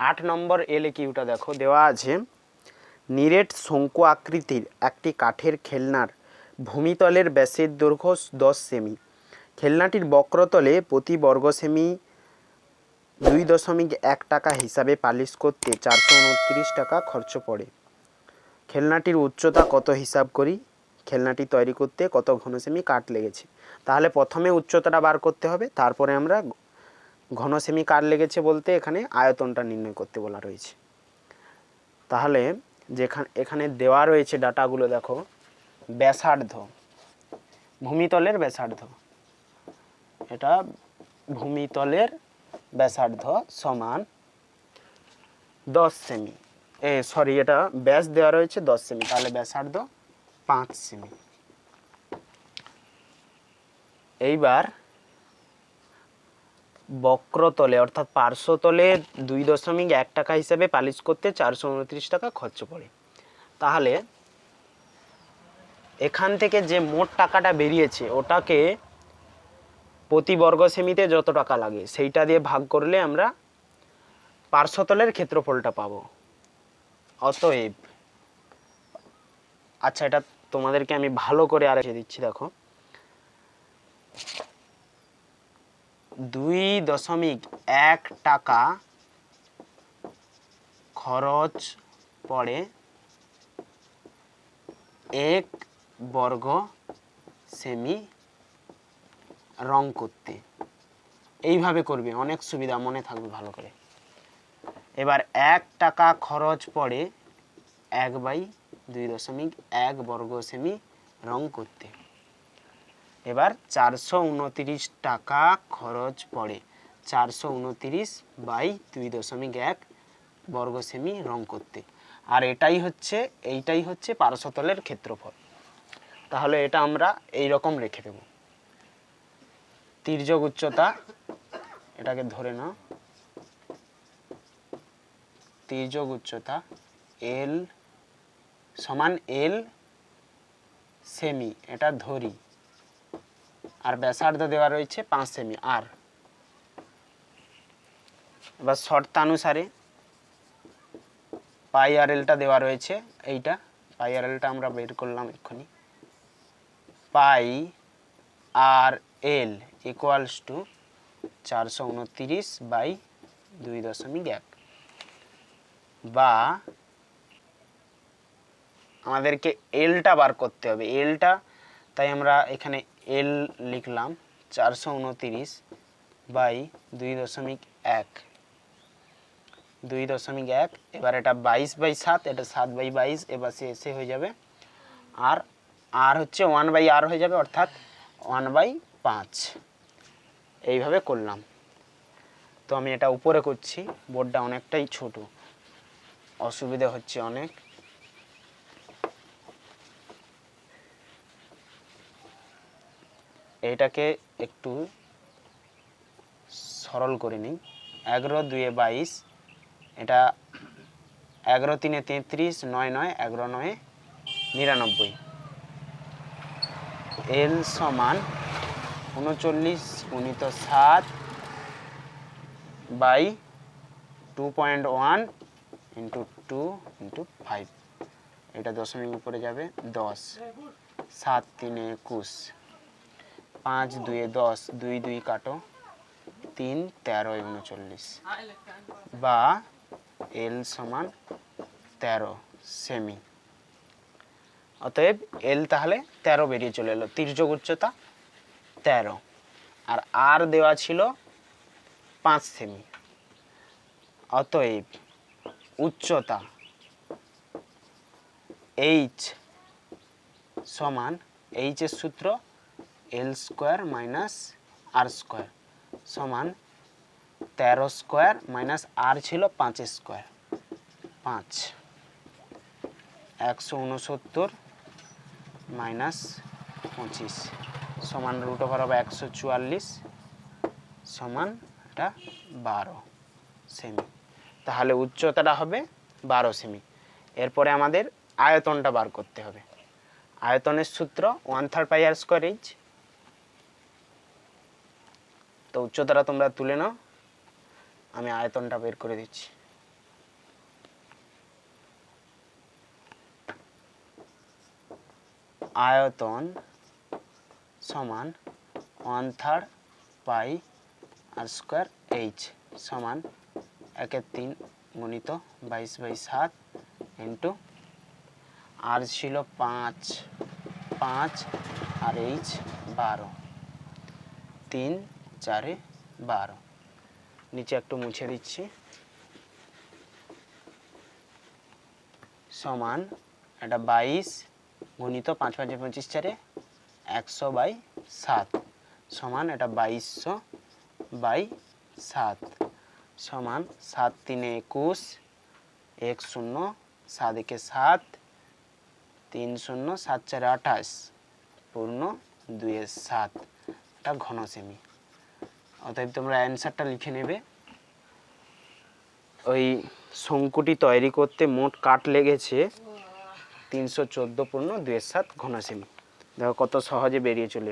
আট নম্বর এলে কিউটা দেখো, দেওয়া আছে, নিরেট শঙ্কু আকৃতির একটি কাঠের খেলনার ভূমিতলের ব্যাসের দৈর্ঘ্য দশ সেমি। খেলনাটির বক্রতলে প্রতি বর্গ সেমি দুই দশমিক এক টাকা হিসাবে পালিশ করতে চারশো উনত্রিশ টাকা খরচ পড়ে। খেলনাটির উচ্চতা কত হিসাব করি? খেলনাটি তৈরি করতে কত ঘন সেমি কাঠ লেগেছে? তাহলে প্রথমে উচ্চতাটা বার করতে হবে, তারপরে আমরা ঘন সেমি কাঠ লেগেছে বলতে এখানে আয়তনটা নির্ণয় করতে বলা রয়েছে। তাহলে যেখানে, এখানে দেওয়া রয়েছে ডাটাগুলো দেখো, ব্যাসার্ধ, ভূমিতলের ব্যাসার্ধ। এটা ভূমিতলের ব্যাসার্ধ সমান দশ সেমি এ সরি এটা ব্যাস দেওয়া রয়েছে দশ সেমি তাহলে ব্যাসার্ধ পাঁচ সেমি এইবার বক্রতলে, অর্থাৎ পার্শ্বতলে দুই দশমিক এক টাকা হিসাবে পালিশ করতে চারশো উনত্রিশ টাকা খরচ পড়ে। তাহলে এখান থেকে যে মোট টাকাটা বেরিয়েছে, ওটাকে প্রতি বর্গ সেমিতে যত টাকা লাগে, সেইটা দিয়ে ভাগ করলে আমরা পার্শ্বতলের ক্ষেত্রফলটা পাবো। অতএব আচ্ছা এটা তোমাদেরকে আমি ভালো করে আর দিচ্ছি, দেখো। দুই দশমিক এক টাকা খরচ পড়ে এক বর্গ সেমি রং করতে। এইভাবে করবে, অনেক সুবিধা, মনে থাকবে ভালো করে। এবার এক টাকা খরচ পড়ে এক বাই দুই দশমিক এক বর্গ সেমি রং করতে। এবার চারশো উনতিরিশ টাকা খরচ পড়ে। চারশো উনতিরিশ বাই দুই দশমিক এক বর্গ সেমি রং করতে। আর এটাই হচ্ছে, এইটাই হচ্ছে পারশতলের ক্ষেত্রফল। তাহলে এটা আমরা এই রকম রেখে দেব। তির্যক উচ্চতা, এটাকে ধরে নাও। তির্যক উচ্চতা এল সমান এল সেমি, এটা ধরি। আর ব্যাসার্ধ দেওয়া রয়েছে পাঁচ সেমি, আর। এবার শর্তানুসারে পাই আর এলটা দেওয়া রয়েছে, এইটা। পাই আর এলটা আমরা বের করলাম এক্ষুনি। পাই আর এল ইকুয়ালস টু চারশো উনতিরিশ বাই দুই দশমিক এক। বা আমাদেরকে এলটা বার করতে হবে, এলটা তাই আমরা এখানে এল লিখলাম চারশো উনতিরিশ বাই দুই দশমিক এক। দুই দশমিক এক, এবার এটা বাইশ বাই সাত, এটা সাত বাই বাইশ, এবার সে এসে হয়ে যাবে আর আর হচ্ছে ওয়ান বাই আর হয়ে যাবে, অর্থাৎ ওয়ান বাই পাঁচ। এইভাবে করলাম। তো আমি এটা উপরে করছি, বোর্ডটা অনেকটাই ছোট। অসুবিধা হচ্ছে অনেক। এইটাকে একটু সরল করে নিই। এগারো দুয়ে বাইশ, এটা এগারো তিনে তেত্রিশ, নয় নয়, এগারো নয়, নিরানব্বই। এল সমান উনচল্লিশ গুণিত সাত by two point one into two into five. এটা দশমিক উপরে যাবে দশ। সাত তিনে একুশ। পাঁচ, দুয়ে দশ দুই দুই কাটো, তিন, তেরো উনচল্লিশ বা এল সমান তেরো, সেমি। অতএব এল তাহলে তেরো বেরিয়ে চলে এলো। তির্যক উচ্চতা তেরো। আর আর দেওয়া ছিল পাঁচ সেমি। অতএব উচ্চতা এইচ সমান এইচের সূত্র L square minus R square সমান তেরো স্কোয়ার মাইনাস আর ছিল পাঁচ স্কোয়ার। পাঁচ। একশো উনসত্তর মাইনাস পঁচিশ। সমান রুট ওভার হবে একশো চুয়াল্লিশ সমান এটা বারো সেমি তাহলে উচ্চতাটা হবে বারো সেমি এরপরে আমাদের আয়তনটা বার করতে হবে। আয়তনের সূত্র one third pi R square H তো উচ্চতাটা তোমরা তুলে নাও। আমি আয়তনটা বের করে দিচ্ছি। আয়তন সমান one third pi R square H সমান একের তিন গণিত বাইশ বাই সাত ইন্টু আর ছিল পাঁচ পাঁচ আর এইচ বারো। তিন চারে বারো। নিচে একটু মুছে দিচ্ছি। সমান এটা বাইশ গুণিত পাঁচ পাঁচে পঁচিশ চারে একশো বাই সাত। সমান এটা বাইশশো বাই সাত। সমান সাত তিনে একুশ, এক শূন্য, সাত একে সাত, তিন শূন্য, সাত চারে আঠাশ, পূর্ণ দুয়ে সাত। এটা ঘন সেমি অতএব তোমরা অ্যান্সারটা লিখে নেবে। ওই শঙ্কুটি তৈরি করতে মোট কাঠ লেগেছে তিনশো চোদ্দ পূর্ণ দুয়ের সাত ঘন সেমি দেখো কত সহজে বেরিয়ে চলে